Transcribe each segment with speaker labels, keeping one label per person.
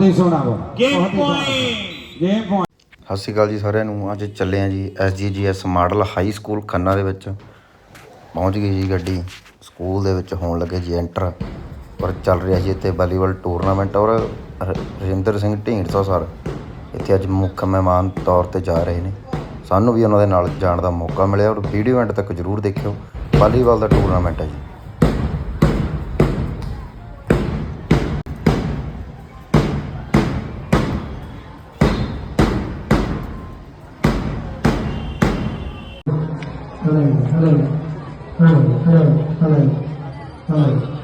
Speaker 1: ਬਹੁਤ ਹੀ ਸੋਹਣਾ ਵਾ।
Speaker 2: ਗੇਮ। ਪੁਆਇੰਟ
Speaker 1: ਗੇਮ ਪੁਆਇੰਟ
Speaker 3: ਸਤਿ ਸ਼੍ਰੀ ਅਕਾਲ ਜੀ ਸਾਰਿਆਂ ਨੂੰ। ਅੱਜ ਚੱਲੇ ਆ ਜੀ SGGS model high school Khanna ਦੇ ਵਿੱਚ। ਪਹੁੰਚ ਗਈ ਜੀ ਗੱਡੀ। ਸਕੂਲ ਦੇ ਵਿੱਚ ਹੋਣ ਲੱਗੇ ਜੀ ਐਂਟਰ ਪਰ ਚੱਲ ਰਿਹਾ ਜੀ ਇੱਥੇ ਵਾਲੀਬਾਲ ਟੂਰਨਾਮੈਂਟ ਔਰ ਰਜਿੰਦਰ ਸਿੰਘ ਢੀਂਡਸਾ ਸਰ ਇੱਥੇ ਅੱਜ ਮੁੱਖ ਮਹਿਮਾਨ ਤੌਰ ਤੇ ਜਾ ਰਹੇ ਨੇ। ਸਾਨੂੰ ਵੀ ਉਹਨਾਂ ਦੇ ਨਾਲ ਜਾਣ ਦਾ ਮੌਕਾ ਮਿਲਿਆ। ਔਰ ਵੀਡੀਓ ਐਂਡ ਤੱਕ ਜਰੂਰ ਦੇਖਿਓ। ਵਾਲੀਬਾਲ ਦਾ ਟੂਰਨਾਮੈਂਟ ਹੈ ਜੀ।
Speaker 4: 看到没有看到没有看到没有看到没看到没看到没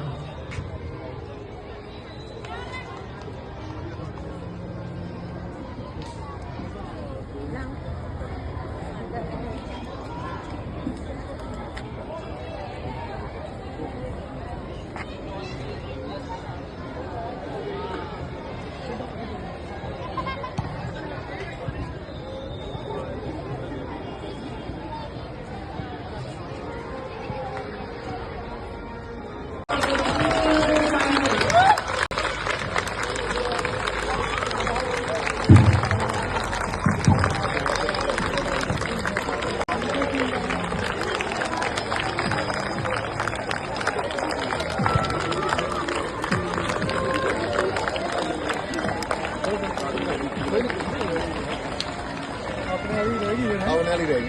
Speaker 5: അവനാലിരേ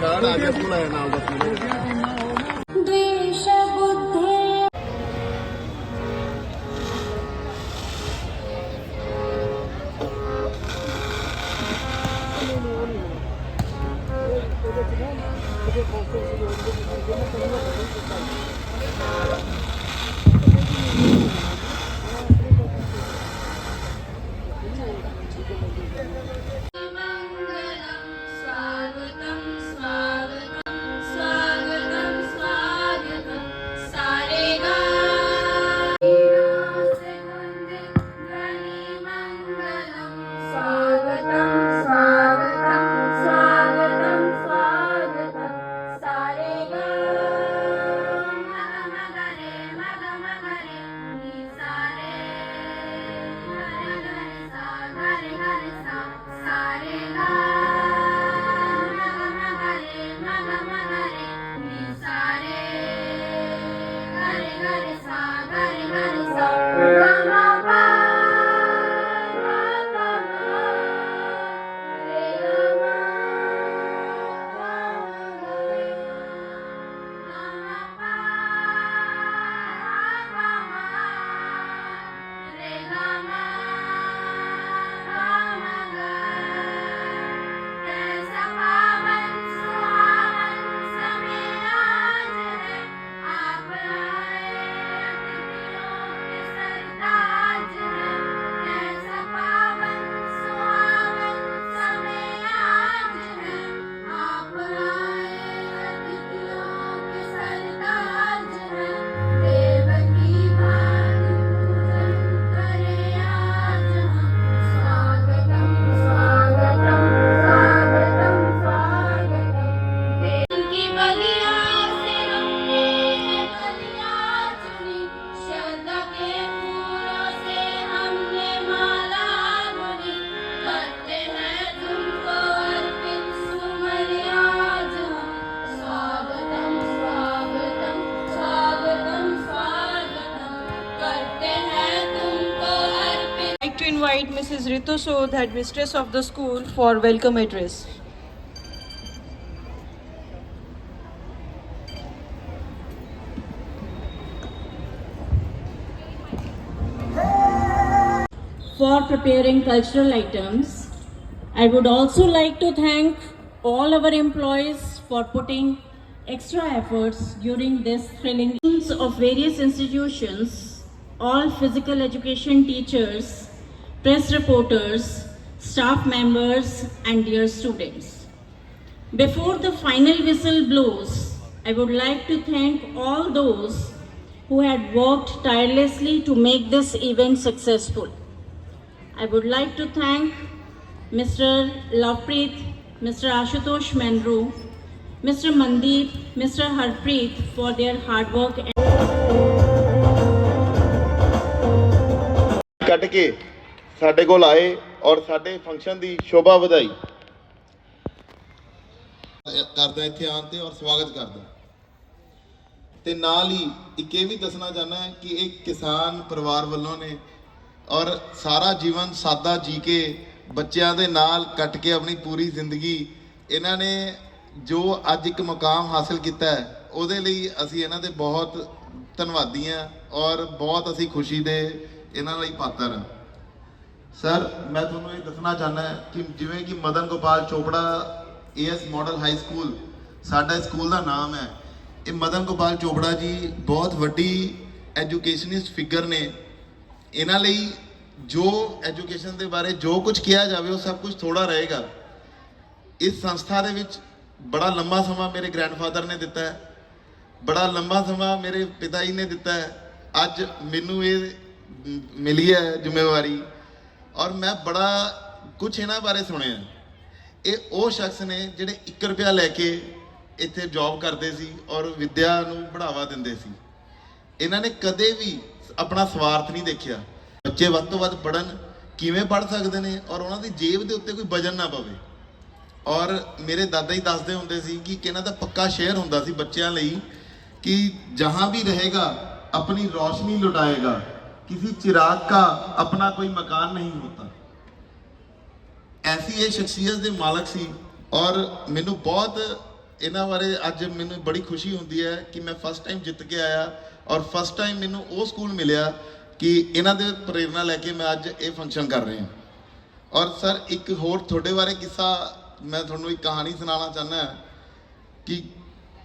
Speaker 5: ഞാൻ ആദ്യം സ്കൂളായിരുന്നു അവിടെ Ritu Sodh, headmistress of the school, for welcome address. For preparing cultural items, I would also like to thank all our employees for putting extra efforts during this thrilling of various institutions, all physical education teachers, press reporters, staff members, and dear students. Before the final whistle blows, I would like to thank all those who had worked tirelessly to make this event successful. I would like to thank Mr. Lopreet, Mr. Ashutosh Menru, Mr. Mandeep, Mr. Harpreet for their hard work.
Speaker 6: And-
Speaker 1: ਸਾਡੇ ਕੋਲ ਆਏ ਔਰ ਸਾਡੇ function ਦੀ ਸ਼ੋਭਾ ਵਧਾਈ। ਕਰਦਾ ਇੱਥੇ ਆਉਣ ਤੇ ਔਰ ਸਵਾਗਤ ਕਰਦਾ ਤੇ ਨਾਲ ਹੀ ਇੱਕ ਇਹ ਵੀ ਦੱਸਣਾ ਚਾਹੁੰਦਾ ਹੈ ਕਿ ਇਹ ਕਿਸਾਨ ਪਰਿਵਾਰ ਵੱਲੋਂ ਨੇ ਔਰ ਸਾਰਾ ਜੀਵਨ ਸਾਦਾ ਜੀ ਕੇ ਬੱਚਿਆਂ ਦੇ ਨਾਲ ਕੱਟ ਕੇ ਆਪਣੀ ਪੂਰੀ ਜ਼ਿੰਦਗੀ ਇਹਨਾਂ ਨੇ ਜੋ ਅੱਜ ਇੱਕ ਮੁਕਾਮ ਹਾਸਲ ਕੀਤਾ ਹੈ, ਉਹਦੇ ਲਈ ਅਸੀਂ ਇਹਨਾਂ ਦੇ ਬਹੁਤ ਧੰਨਵਾਦੀ ਹਾਂ ਔਰ ਬਹੁਤ ਅਸੀਂ ਖੁਸ਼ੀ ਦੇ ਇਹਨਾਂ ਲਈ ਪਾਤਰ ਹਾਂ। ਸਰ ਮੈਂ ਤੁਹਾਨੂੰ ਇਹ ਦੱਸਣਾ ਚਾਹੁੰਦਾ ਕਿ ਜਿਵੇਂ ਕਿ Madan Gopal Chopra AS model high school ਸਾਡਾ ਸਕੂਲ ਦਾ ਨਾਮ ਹੈ। ਇਹ ਮਦਨ ਗੋਪਾਲ ਚੋਪੜਾ ਜੀ ਬਹੁਤ ਵੱਡੀ ਐਜੂਕੇਸ਼ਨਿਸਟ ਫਿਗਰ ਨੇ। ਇਹਨਾਂ ਲਈ ਜੋ ਐਜੂਕੇਸ਼ਨ ਦੇ ਬਾਰੇ ਜੋ ਕੁਝ ਕਿਹਾ ਜਾਵੇ, ਉਹ ਸਭ ਕੁਝ ਥੋੜਾ ਰਹੇਗਾ। ਇਸ ਸੰਸਥਾ ਦੇ ਵਿੱਚ ਬੜਾ ਲੰਮਾ ਸਮਾਂ ਮੇਰੇ ਗ੍ਰੈਂਡਫਾਦਰ ਨੇ ਦਿੱਤਾ ਹੈ। ਬੜਾ ਲੰਮਾ ਸਮਾਂ ਮੇਰੇ ਪਿਤਾ ਜੀ ਨੇ ਦਿੱਤਾ ਹੈ। ਅੱਜ ਮੈਨੂੰ ਇਹ ਮਿਲੀ ਹੈ ਜ਼ਿੰਮੇਵਾਰੀ। ਔਰ ਮੈਂ ਬੜਾ ਕੁਝ ਇਹਨਾਂ ਬਾਰੇ ਸੁਣਿਆ। ਇਹ ਉਹ ਸ਼ਖਸ ਨੇ ਜਿਹੜੇ 1 ਰੁਪਿਆ ਲੈ ਕੇ ਇੱਥੇ ਜੌਬ ਕਰਦੇ ਸੀ ਔਰ ਵਿੱਦਿਆ ਨੂੰ ਬੜਾਵਾ ਦਿੰਦੇ ਸੀ। ਇਹਨਾਂ ਨੇ ਕਦੇ ਵੀ ਆਪਣਾ ਸਵਾਰਥ ਨਹੀਂ ਦੇਖਿਆ। ਬੱਚੇ ਵੱਧ ਤੋਂ ਵੱਧ ਪੜਨ ਕਿਵੇਂ ਪੜ ਸਕਦੇ ਨੇ ਔਰ ਉਹਨਾਂ ਦੀ ਜੇਬ ਦੇ ਉੱਤੇ ਕੋਈ ਵਜਨ ਨਾ ਪਵੇ। ਔਰ ਮੇਰੇ ਦਾਦਾ ਹੀ ਦੱਸਦੇ ਹੁੰਦੇ ਸੀ ਕਿ ਇਹਨਾਂ ਦਾ ਪੱਕਾ ਸ਼ੇਅਰ ਹੁੰਦਾ ਸੀ ਬੱਚਿਆਂ ਲਈ ਕਿ ਜਹਾਂ ਵੀ ਰਹੇਗਾ, ਆਪਣੀ ਰੌਸ਼ਨੀ ਲੁਟਾਏਗਾ। किसी चिराग का अपना कोई मकान नहीं होता ਐਸੀ ਇਹ ਸ਼ਖਸੀਅਤ ਦੇ ਮਾਲਕ ਸੀ ਔਰ ਮੈਨੂੰ ਬਹੁਤ ਇਹਨਾਂ ਬਾਰੇ ਅੱਜ ਮੈਨੂੰ ਬੜੀ ਖੁਸ਼ੀ ਹੁੰਦੀ ਹੈ ਕਿ ਮੈਂ ਫਸਟ ਟਾਈਮ ਜਿੱਤ ਕੇ ਆਇਆ ਔਰ ਫਸਟ ਟਾਈਮ ਮੈਨੂੰ ਉਹ ਸਕੂਲ ਮਿਲਿਆ ਕਿ ਇਹਨਾਂ ਦੇ ਪ੍ਰੇਰਣਾ ਲੈ ਕੇ ਮੈਂ ਅੱਜ ਇਹ ਫੰਕਸ਼ਨ ਕਰ ਰਿਹਾ ਔਰ ਸਰ ਇੱਕ ਹੋਰ ਤੁਹਾਡੇ ਬਾਰੇ ਕਿੱਸਾ ਮੈਂ ਤੁਹਾਨੂੰ ਇੱਕ ਕਹਾਣੀ ਸੁਣਾਉਣਾ ਚਾਹੁੰਦਾ कि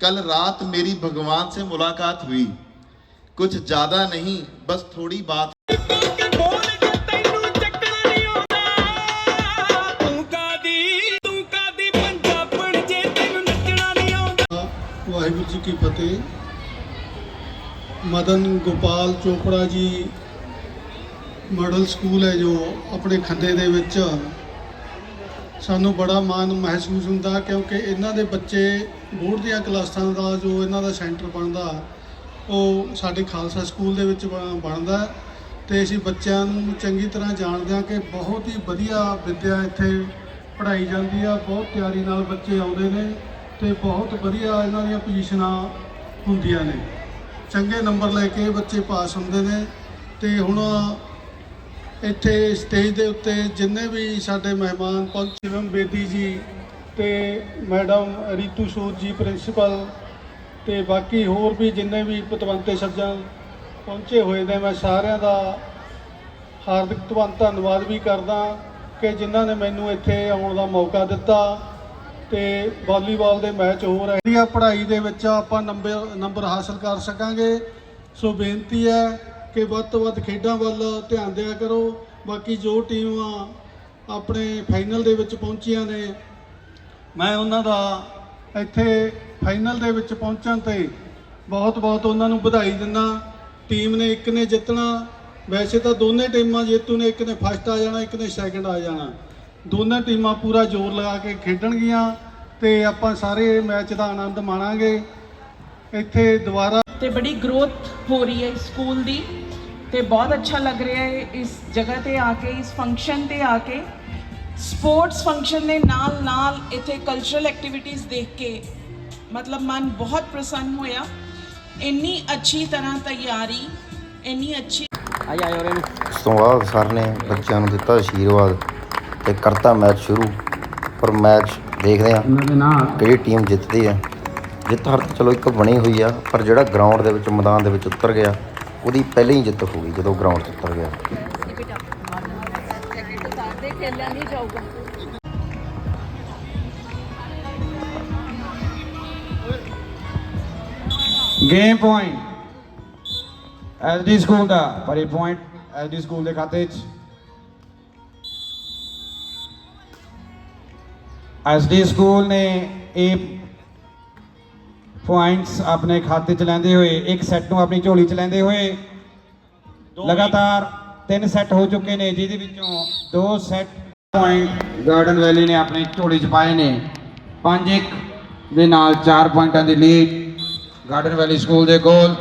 Speaker 1: कल रात मेरी भगवान से मुलाकात हुई
Speaker 2: ਕੁਝ ਜ਼ਿਆਦਾ ਨਹੀਂ, ਬਸ ਥੋੜੀ ਬਾਤ।
Speaker 7: ਵਾਹਿਗੁਰੂ ਜੀ ਕੀ ਫਤਿਹ। ਮਦਨ ਗੋਪਾਲ ਚੋਪੜਾ ਜੀ ਮਾਡਲ ਸਕੂਲ ਹੈ ਜੋ ਆਪਣੇ ਖੰਦੇ ਦੇ ਵਿੱਚ। ਸਾਨੂੰ ਬੜਾ ਮਾਣ ਮਹਿਸੂਸ ਹੁੰਦਾ ਕਿਉਂਕਿ ਇਹਨਾਂ ਦੇ ਬੱਚੇ ਬੋਰਡ ਦੀਆਂ ਕਲਾਸਾਂ ਦਾ ਜੋ ਇਹਨਾਂ ਦਾ ਸੈਂਟਰ ਬਣਦਾ ਉਹ ਸਾਡੇ ਖਾਲਸਾ ਸਕੂਲ ਦੇ ਵਿੱਚ ਬ- ਬਣਦਾ ਹੈ। ਤੇ ਅਸੀਂ ਬੱਚਿਆਂ ਨੂੰ ਚੰਗੀ ਤਰ੍ਹਾਂ ਜਾਣਦੇ ਹਾਂ ਕਿ ਬਹੁਤ ਹੀ ਵਧੀਆ ਵਿੱਦਿਆ ਇੱਥੇ ਪੜ੍ਹਾਈ ਜਾਂਦੀ ਆ, ਬਹੁਤ ਤਿਆਰੀ ਨਾਲ ਬੱਚੇ ਆਉਂਦੇ ਨੇ ਤੇ ਬਹੁਤ ਵਧੀਆ ਇਹਨਾਂ ਦੀਆਂ ਪੋਜੀਸ਼ਨਾਂ ਹੁੰਦੀਆਂ ਨੇ। ਚੰਗੇ ਨੰਬਰ ਲੈ ਕੇ ਬੱਚੇ ਪਾਸ ਹੁੰਦੇ ਨੇ ਤੇ ਹੁਣ ਇੱਥੇ ਸਟੇਜ ਦੇ ਉੱਤੇ ਜਿੰਨੇ ਵੀ ਸਾਡੇ ਮਹਿਮਾਨ ਪਹੁੰਚੇ ਸ਼ਿਵਮ ਬੇਦੀ ਜੀ ਤੇ ਮੈਡਮ ਰੀਤੂ ਸੂਦ ਜੀ, ਪ੍ਰਿੰਸੀਪਲ ਤੇ ਬਾਕੀ ਹੋਰ ਵੀ ਜਿੰਨੇ ਵੀ ਪਤਵੰਤੇ ਸੱਜਣ ਪਹੁੰਚੇ ਹੋਏ ਨੇ, ਮੈਂ ਸਾਰਿਆਂ ਦਾ ਹਾਰਦਿਕ ਧੰਨ, ਧੰਨਵਾਦ ਵੀ ਕਰਦਾ ਕਿ ਜਿਨ੍ਹਾਂ ਨੇ ਮੈਨੂੰ ਇੱਥੇ ਆਉਣ ਦਾ ਮੌਕਾ ਦਿੱਤਾ ਤੇ ਵਾਲੀਬਾਲ ਦੇ ਮੈਚ ਹੋ ਰਹੇ ਵਧੀਆ ਪੜ੍ਹਾਈ ਦੇ ਵਿੱਚ ਆਪਾਂ ਨੰਬਰ ਨੰਬਰ ਹਾਸਲ ਕਰ ਸਕਾਂਗੇ। ਸੋ ਬੇਨਤੀ ਹੈ ਕਿ ਵੱਧ ਤੋਂ ਵੱਧ ਖੇਡਾਂ ਵੱਲ ਧਿਆਨ ਦਿਆ ਕਰੋ। ਬਾਕੀ ਜੋ ਟੀਮਾਂ ਆਪਣੇ ਫਾਈਨਲ ਦੇ ਵਿੱਚ ਪਹੁੰਚੀਆਂ ਨੇ, ਮੈਂ ਉਹਨਾਂ ਦਾ ਇੱਥੇ ਫਾਈਨਲ ਦੇ ਵਿੱਚ ਪਹੁੰਚਣ ਤੇ ਬਹੁਤ ਬਹੁਤ ਉਹਨਾਂ ਨੂੰ ਵਧਾਈ ਦਿੰਦਾ। ਟੀਮ ਨੇ ਇੱਕ ਨੇ ਜਿੱਤਣਾ। ਵੈਸੇ ਤਾਂ ਦੋਨੇ ਟੀਮਾਂ ਜੇਤੂ ਨੇ, ਇੱਕ ਨੇ ਫਸਟ ਆ ਜਾਣਾ, ਇੱਕ ਨੇ ਸੈਕੰਡ ਆ ਜਾਣਾ। ਦੋਨੇ ਟੀਮਾਂ ਪੂਰਾ ਜ਼ੋਰ ਲਗਾ ਕੇ ਖੇਡਣਗੀਆਂ ਤੇ ਆਪਾਂ ਸਾਰੇ ਮੈਚ ਦਾ ਆਨੰਦ ਮਾਣਾਂਗੇ। ਇੱਥੇ ਦੁਬਾਰਾ
Speaker 6: ਤੇ ਬੜੀ ਗਰੋਥ ਹੋ ਰਹੀ ਹੈ ਇਸ ਸਕੂਲ ਦੀ ਤੇ ਬਹੁਤ ਅੱਛਾ ਲੱਗ ਰਿਹਾ ਹੈ ਇਸ ਜਗ੍ਹਾ ਤੇ ਆ ਕੇ, ਇਸ ਫੰਕਸ਼ਨ ਤੇ ਆ ਕੇ। ਸਪੋਰਟਸ ਫੰਕਸ਼ਨ ਦੇ ਨਾਲ ਨਾਲ ਇੱਥੇ ਕਲਚਰਲ ਐਕਟੀਵਿਟੀਜ਼ ਦੇਖ ਕੇ ਮਤਲਬ ਮਨ ਬਹੁਤ ਪ੍ਰਸੰਨ ਹੋਇਆ। ਇੰਨੀ ਅੱਛੀ ਤਰ੍ਹਾਂ ਤਿਆਰੀ ਇੰਨੀ ਅੱਛੀ
Speaker 3: ਉਸ ਤੋਂ ਬਾਅਦ ਸਰ ਨੇ ਬੱਚਿਆਂ ਨੂੰ ਦਿੱਤਾ ਆਸ਼ੀਰਵਾਦ ਤੇ ਕਰਤਾ ਮੈਚ ਸ਼ੁਰੂ। ਪਰ ਮੈਚ ਦੇਖਦੇ ਆ ਕਿਹੜੀ ਟੀਮ ਜਿੱਤਦੀ ਹੈ। ਜਿੱਤ ਹਾਰ ਤਾਂ ਚਲੋ ਇੱਕ ਬਣੀ ਹੋਈ ਆ ਪਰ ਜਿਹੜਾ ਗਰਾਊਂਡ ਦੇ ਵਿੱਚ ਮੈਦਾਨ ਦੇ ਵਿੱਚ ਉਤਰ ਗਿਆ ਉਹਦੀ ਪਹਿਲਾਂ ਹੀ ਜਿੱਤ ਹੋ ਗਈ ਜਦੋਂ ਗਰਾਊਂਡ 'ਚ ਉਤਰ ਗਿਆ।
Speaker 8: ਗੇਮ ਪੁਆਇੰਟ ਐਸਡੀ ਸਕੂਲ ਦਾ ਪਰ ਇਹ ਪੁਆਇੰਟ ਐਸਡੀ ਸਕੂਲ ਦੇ ਖਾਤੇ 'ਚ। ਐਸਡੀ ਸਕੂਲ ਨੇ ਇਹ ਪੁਆਇੰਟਸ ਆਪਣੇ ਖਾਤੇ 'ਚ ਲੈਂਦੇ ਹੋਏ ਇੱਕ ਸੈੱਟ ਨੂੰ ਆਪਣੀ ਝੋਲੀ 'ਚ ਲੈਂਦੇ ਹੋਏ ਲਗਾਤਾਰ ਤਿੰਨ ਸੈੱਟ ਹੋ ਚੁੱਕੇ ਨੇ ਜਿਹਦੇ ਵਿੱਚੋਂ ਦੋ ਸੈੱਟ ਪੁਆਇੰਟ ਗਾਰਡਨ ਵੈਲੀ ਨੇ ਆਪਣੀ ਝੋਲੀ 'ਚ ਪਾਏ ਨੇ। 5-1 ਦੇ ਨਾਲ 4 ਪੁਆਇੰਟਾਂ ਦੀ ਲੀਡ ਗਾਰਡਨ ਵੈਲੀ ਸਕੂਲ ਦੇ ਕੋਲ।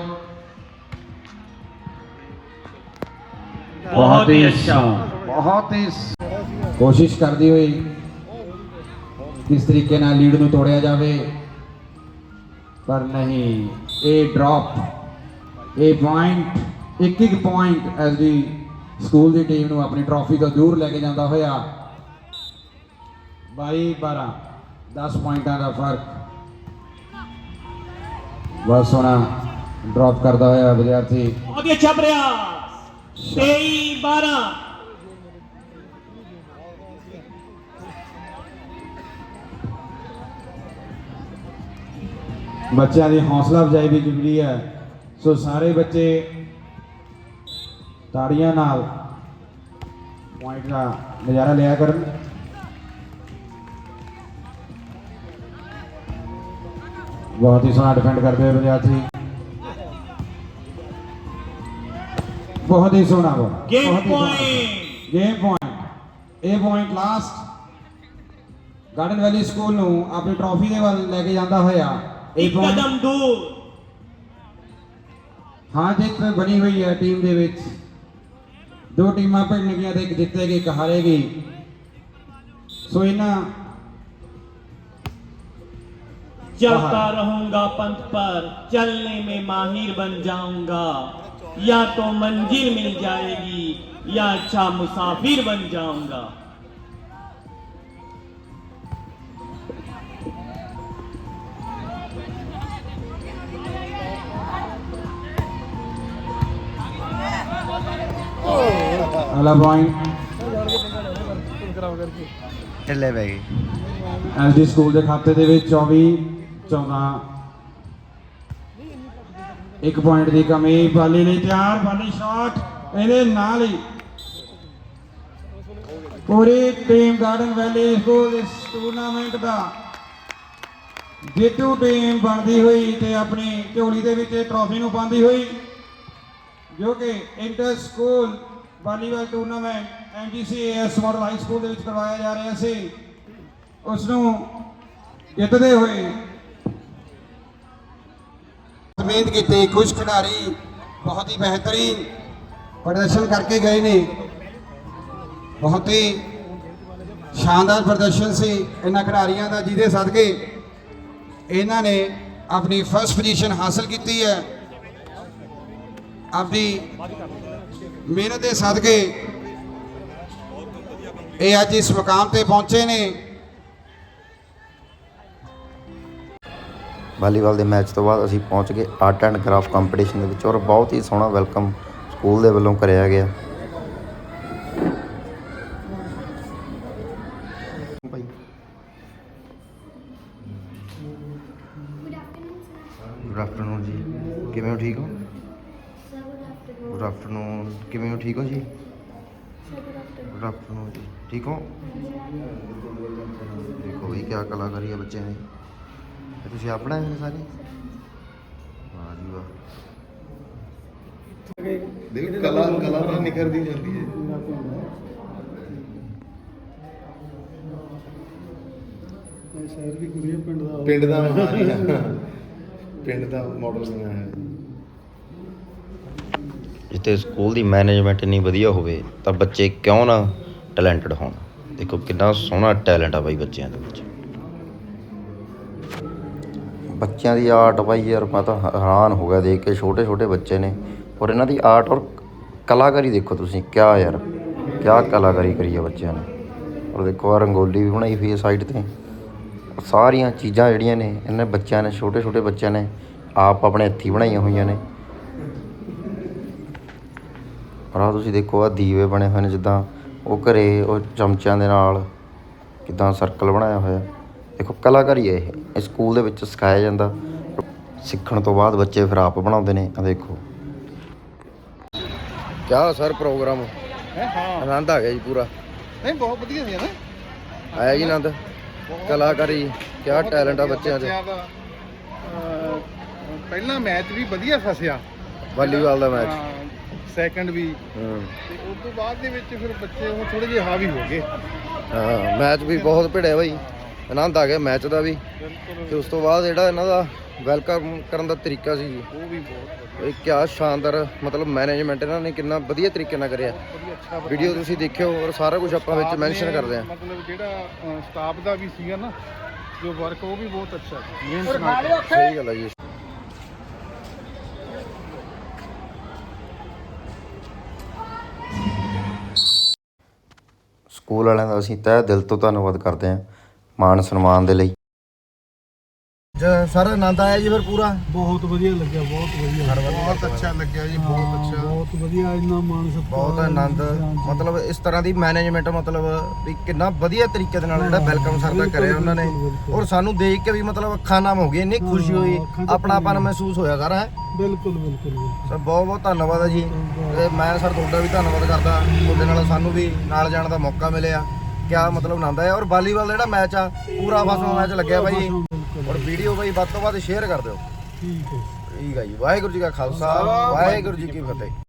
Speaker 8: ਬਹੁਤ ਹੀ ਅੱਛਾ। ਬਹੁਤ ਹੀ ਕੋਸ਼ਿਸ਼ ਕਰਦੀ ਹੋਈ ਕਿਸ ਤਰੀਕੇ ਨਾਲ ਲੀਡ ਨੂੰ ਤੋੜਿਆ ਜਾਵੇ। ਪਰ ਨਹੀਂ ਇਹ ਡ੍ਰੌਪ ਇਹ ਪੁਆਇੰਟ ਇੱਕ ਇੱਕ point S D school team team ਨੂੰ ਆਪਣੀ ਟਰਾਫੀ ਤੋਂ ਦੂਰ ਲੈ ਕੇ ਜਾਂਦਾ ਹੋਇਆ। 22 12 10 ਪੁਆਇੰਟਾਂ ਦਾ ਫ਼ਰਕ। ਬਹੁਤ ਸੋਹਣਾ ਡ੍ਰੌਪ ਕਰਦਾ ਹੋਇਆ ਵਿਦਿਆਰਥੀ।
Speaker 2: ਬਹੁਤ ਅੱਛਾ। ਪ੍ਰਯਾਸ 23 12
Speaker 8: ਬੱਚਿਆਂ ਦੀ ਹੌਸਲਾ ਅਫਜ਼ਾਈ ਵੀ ਜ਼ਰੂਰੀ ਹੈ। ਸੋ ਸਾਰੇ ਬੱਚੇ ਤਾੜੀਆਂ ਨਾਲ ਪੁਆਇੰਟ ਦਾ ਨਜ਼ਾਰਾ ਲਿਆ ਕਰਨ। ਬਹੁਤ ਹੀ ਸੋਹਣਾ ਡਿਫੈਂਡ ਕਰਦੇ ਹੋਏ ਵਿਦਿਆਰਥੀ। ਬਹੁਤ ਹੀ ਸੋਹਣਾ ਬੋਲ
Speaker 2: ਗੇਮ ਪੁਆਇੰਟ
Speaker 8: ਗੇਮ ਪੁਆਇੰਟ ਇਹ point last Garden Valley school ਨੂੰ ਆਪਣੀ ਟਰੋਫੀ ਦੇ ਵੱਲ ਲੈ ਕੇ ਜਾਂਦਾ ਹੋਇਆ
Speaker 2: ਇੱਕ ਕਦਮ ਦੂਰ!
Speaker 8: ਹਾਂ ਜਿੱਤ ਬਣੀ ਹੋਈ ਹੈ ਟੀਮ ਦੇ ਵਿੱਚ। ਦੋ ਟੀਮਾਂ ਭਿੜਨਗੀਆਂ ਤੇ ਇੱਕ ਜਿੱਤੇਗੀ ਇੱਕ ਹਾਰੇਗੀ ਸੋ ਇਹਨਾਂ
Speaker 2: चलता रहूंगा पंथ पर चलने में माहिर बन जाऊंगा या तो मंजिल मिल जाएगी या अच्छा मुसाफिर बन जाऊंगा
Speaker 8: ਅਗਲਾ ਪੁਆਇੰਟ
Speaker 3: ਢਿੱਲੇ ਪੈ ਗਏ।
Speaker 8: ਐਸਡੀ ਸਕੂਲ ਦੇ ਖਾਤੇ ਦੇ ਵਿੱਚ 24 14 ਇੱਕ ਪੁਆਇੰਟ ਦੀ ਕਮੀ ਬਾਲੀ ਲਈ ਤਿਆਰ ਬਾਲੀ ਸ਼ਾਟ ਇਹਦੇ ਨਾਲ ਹੀ। ਪੂਰੀ ਟੀਮ ਗਾਰਡਨ ਵੈਲੀ ਸਕੂਲ ਇਸ ਟੂਰਨਾਮੈਂਟ ਦਾ ਜੇਤੂ ਟੀਮ ਬਣਦੀ ਹੋਈ ਤੇ ਆਪਣੀ ਝੋਲੀ ਦੇ ਵਿੱਚ ਇਹ ਟਰੋਫੀ ਨੂੰ ਪਾਉਂਦੀ ਹੋਈ ਜੋ ਕਿ inter school volleyball tournament MGCS model high school ਦੇ ਵਿੱਚ ਕਰਵਾਇਆ ਜਾ ਰਿਹਾ ਸੀ। ਉਸ ਨੂੰ ਜਿੱਤਦੇ ਹੋਏ ਉਮੀਦ ਕੀਤੀ ਕੁਝ ਖਿਡਾਰੀ ਬਹੁਤ ਹੀ ਬਿਹਤਰੀਨ ਪ੍ਰਦਰਸ਼ਨ ਕਰਕੇ ਗਏ ਨੇ। ਬਹੁਤ ਹੀ ਸ਼ਾਨਦਾਰ ਪ੍ਰਦਰਸ਼ਨ ਸੀ ਇਹਨਾਂ ਖਿਡਾਰੀਆਂ ਦਾ, ਜਿਹਦੇ ਸਦਕੇ ਇਹਨਾਂ ਨੇ ਆਪਣੀ ਫਰਸਟ ਪੋਜੀਸ਼ਨ ਹਾਸਲ ਕੀਤੀ ਹੈ। ਆਪਣੀ ਮਿਹਨਤ ਦੇ ਸਦਕੇ ਇਹ ਅੱਜ ਇਸ ਮੁਕਾਮ ਤੇ ਪਹੁੰਚੇ ਨੇ।
Speaker 3: ਵਾਲੀਬਾਲ ਦੇ ਮੈਚ ਤੋਂ ਬਾਅਦ ਅਸੀਂ ਪਹੁੰਚ ਗਏ ਆਰਟ ਐਂਡ ਕਰਾਫਟ ਕੰਪੀਟੀਸ਼ਨ ਦੇ ਵਿੱਚ ਔਰ ਬਹੁਤ ਹੀ ਸੋਹਣਾ ਵੈਲਕਮ ਸਕੂਲ ਦੇ ਵੱਲੋਂ ਕਰਿਆ ਗਿਆ ਭਾਈ ਗੁੱਡ ਆਫਟਰਨੂਨ ਜੀ ਕਿਵੇਂ ਹੋ ਠੀਕ ਹੋ ਗੁੱਡ ਆਫਟਰਨੂਨ ਕਿਵੇਂ ਹੋ ਠੀਕ ਹੋ ਜੀ ਗੁੱਡ ਹੋ? ਦੇਖੋ ਵੀ ਕੀ ਕਲਾਕਾਰੀ ਹੈ ਬੱਚਿਆਂ ਦੀ। ਇਹ ਤੁਸੀਂ ਆਪਣਾ ਹੈ ਸਾਰੇ? ਵਾਹ ਜੀ ਵਾਹ।
Speaker 1: ਦੇਖ ਕਲਾ ਕਲਾ ਨਾਲ ਨਿਖਰਦੀ ਜਾਂਦੀ ਹੈ।
Speaker 7: ਸ਼ਹਿਰ ਦੀ ਕੁੜੀ ਪਿੰਡ ਦਾ
Speaker 1: ਪਿੰਡ ਦਾ। ਪਿੰਡ ਦਾ ਮਾਡਲ ਬਣਾਇਆ ਹੈ
Speaker 3: ਜਿੱਥੇ ਸਕੂਲ ਦੀ ਮੈਨੇਜਮੈਂਟ ਇੰਨੀ ਵਧੀਆ ਹੋਵੇ ਤਾਂ ਬੱਚੇ ਕਿਉਂ ਨਾ ਟੈਲੈਂਟਡ ਹੋਣ। ਦੇਖੋ ਕਿੰਨਾ ਸੋਹਣਾ ਟੈਲੈਂਟ ਆ ਬਾਈ ਬੱਚਿਆਂ ਦੇ ਵਿੱਚ। ਬੱਚਿਆਂ ਦੀ ਆਰਟ ਬਾਈ ਯਾਰ ਮੈਂ ਤਾਂ ਹੈਰਾਨ ਹੋ ਗਿਆ ਦੇਖ ਕੇ ਛੋਟੇ ਛੋਟੇ ਬੱਚੇ ਨੇ। ਔਰ ਇਹਨਾਂ ਦੀ ਆਰਟ ਔਰ ਕਲਾਕਾਰੀ ਦੇਖੋ ਤੁਸੀਂ, ਕਿਆ ਯਾਰ, ਕਿਆ ਕਲਾਕਾਰੀ ਕਰੀ ਆ ਬੱਚਿਆਂ ਨੇ। ਔਰ ਦੇਖੋ ਆ ਰੰਗੋਲੀ ਵੀ ਬਣਾਈ ਹੋਈ ਹੈ ਸਾਈਡ ਤੇ। ਸਾਰੀਆਂ ਚੀਜ਼ਾਂ ਜਿਹੜੀਆਂ ਨੇ, ਇਹਨਾਂ ਬੱਚਿਆਂ ਨੇ ਛੋਟੇ ਛੋਟੇ ਬੱਚਿਆਂ ਨੇ ਆਪ ਆਪਣੇ ਹੱਥੀਂ ਬਣਾਈਆਂ ਹੋਈਆਂ ਨੇ। ਔਰ ਆਹ ਤੁਸੀਂ ਦੇਖੋ ਆ ਦੀਵੇ ਬਣੇ ਹੋਏ ਨੇ ਜਿੱਦਾਂ ਉਹ ਘਰੇ ਉਹ ਚਮਚਿਆਂ ਦੇ ਨਾਲ ਕਿਦਾਂ ਸਰਕਲ ਬਣਾਇਆ ਹੋਇਆ। ਦੇਖੋ ਕਲਾਕਾਰੀ ਹੈ ਇਹ। ਸਕੂਲ ਦੇ ਵਿੱਚ ਸਿਖਾਇਆ ਜਾਂਦਾ। ਸਿੱਖਣ ਤੋਂ ਬਾਅਦ ਬੱਚੇ ਫਿਰ ਆਪ ਬਣਾਉਂਦੇ ਨੇ ਆ ਦੇਖੋ। ਕਿਆ ਸਰ ਪ੍ਰੋਗਰਾਮ
Speaker 9: ਹਾਂ?
Speaker 3: ਆਨੰਦ ਆ ਗਿਆ ਜੀ ਪੂਰਾ।
Speaker 9: ਨਹੀਂ ਬਹੁਤ ਵਧੀਆ ਸੀ ਨਾ?
Speaker 3: ਆਇਆ ਜੀ ਆਨੰਦ। ਕਲਾਕਾਰੀ ਕਿਆ ਟੈਲੈਂਟ ਆ ਬੱਚਿਆਂ
Speaker 9: ਦਾ। ਪਹਿਲਾ ਮੈਚ ਵੀ ਵਧੀਆ ਫਸਿਆ।
Speaker 3: ਵਾਲੀਬਾਲ ਦਾ ਮੈਚ।
Speaker 9: ਸੈਕੰਡ ਵੀ।
Speaker 3: ਹੂੰ।
Speaker 9: ਤੇ ਉਸ ਤੋਂ ਬਾਅਦ ਦੇ ਵਿੱਚ ਫਿਰ ਬੱਚੇ ਉਹ ਥੋੜੇ ਜਿਹੇ ਹਾਵੀ ਹੋ ਗਏ।
Speaker 3: ਹਾਂ ਮੈਚ ਵੀ ਬਹੁਤ ਭਿੜਿਆ ਬਾਈ। ਆਨੰਦ ਆ ਗਿਆ ਮੈਚ ਦਾ ਵੀ। ਤੇ ਉਸ ਤੋਂ ਬਾਅਦ ਜਿਹੜਾ ਇਹਨਾਂ ਦਾ
Speaker 10: ਵੈਲਕਮ ਕਰਨ ਦਾ ਤਰੀਕਾ ਸੀ
Speaker 9: ਉਹ ਵੀ ਬਹੁਤ
Speaker 10: ਇਹ ਕਿਆ ਸ਼ਾਨਦਾਰ ਮਤਲਬ ਮੈਨੇਜਮੈਂਟ ਇਹਨਾਂ ਨੇ ਕਿੰਨਾ ਵਧੀਆ ਤਰੀਕੇ ਨਾਲ ਕਰਿਆ। ਵੀਡੀਓ ਤੁਸੀਂ ਦੇਖਿਓ ਔਰ ਸਾਰਾ ਕੁਝ ਆਪਾਂ ਵਿੱਚ ਮੈਂਸ਼ਨ ਕਰਦੇ ਹਾਂ।
Speaker 9: ਮਤਲਬ ਜਿਹੜਾ ਸਟਾਫ ਦਾ ਵੀ ਸੀਗਾ ਨਾ ਜੋ ਵਰਕ ਉਹ ਵੀ ਬਹੁਤ ਅੱਛਾ ਸੀ।
Speaker 10: ਸਹੀ ਗੱਲ ਹੈ ਜੀ। ਸਕੂਲ ਵਾਲਿਆਂ ਦਾ ਅਸੀਂ ਤਹਿ ਦਿਲ ਤੋਂ ਧੰਨਵਾਦ ਕਰਦੇ ਹਾਂ ਮਾਣ ਸਨਮਾਨ ਦੇ ਲਈ। ਸਰ ਆਨੰਦ ਆਇਆ ਜੀ ਫਿਰ ਪੂਰਾ?
Speaker 7: ਬਹੁਤ ਵਧੀਆ ਲੱਗਿਆ ਬਹੁਤ ਵਧੀਆ
Speaker 11: ਬਹੁਤ ਅੱਛਾ ਲੱਗਿਆ ਜੀ ਬਹੁਤ ਅੱਛਾ।
Speaker 7: ਬਹੁਤ ਵਧੀਆ ਇੰਨਾ ਮਾਨ ਸਤਿਕਾਰ
Speaker 10: ਬਹੁਤ ਆਨੰਦ। ਮਤਲਬ ਇਸ ਤਰ੍ਹਾਂ ਦੀ ਮੈਨੇਜਮੈਂਟ ਮਤਲਬ ਵੀ ਕਿੰਨਾ ਵਧੀਆ ਤਰੀਕੇ ਦੇ ਨਾਲ ਜਿਹੜਾ ਵੈਲਕਮ ਸਰ ਦਾ ਕਰਿਆ ਉਹਨਾਂ ਨੇ। ਔਰ ਸਾਨੂੰ ਦੇਖ ਕੇ ਵੀ ਮਤਲਬ ਅੱਖਾਂ ਨਾਮ ਹੋ ਗਈ ਇੰਨੀ ਖੁਸ਼ੀ ਹੋਈ। ਆਪਣਾਪਨ ਮਹਿਸੂਸ ਹੋਇਆ ਕਰ ਹੈ
Speaker 7: ਬਿਲਕੁਲ ਬਿਲਕੁਲ।
Speaker 10: ਸਰ ਬਹੁਤ ਬਹੁਤ ਧੰਨਵਾਦ ਹੈ ਜੀ। ਤੇ ਮੈਂ ਸਰ ਤੁਹਾਡਾ ਵੀ ਧੰਨਵਾਦ ਕਰਦਾ। ਤੁਹਾਡੇ ਨਾਲ ਸਾਨੂੰ ਵੀ ਨਾਲ ਜਾਣ ਦਾ ਮੌਕਾ ਮਿਲਿਆ। ਕਿਆ ਮਤਲਬ ਆਨੰਦ ਆਇਆ। ਔਰ ਵਾਲੀਬਾਲ ਦਾ ਜਿਹੜਾ ਮੈਚ ਆ ਪੂਰਾ ਫਸਵਾ ਮੈਚ ਲੱਗਿਆ ਬਾਈ ਔਰ ਵੀਡੀਓ ਬਾਈ ਵੱਧ ਤੋਂ ਵੱਧ ਸ਼ੇਅਰ ਕਰ ਦਿਓ।
Speaker 7: ਠੀਕ ਹੈ
Speaker 10: ਠੀਕ ਹੈ ਜੀ। ਵਾਹਿਗੁਰੂ ਜੀ ਕਾ ਖਾਲਸਾ ਵਾਹਿਗੁਰੂ ਜੀ ਕੀ ਫਤਿਹ।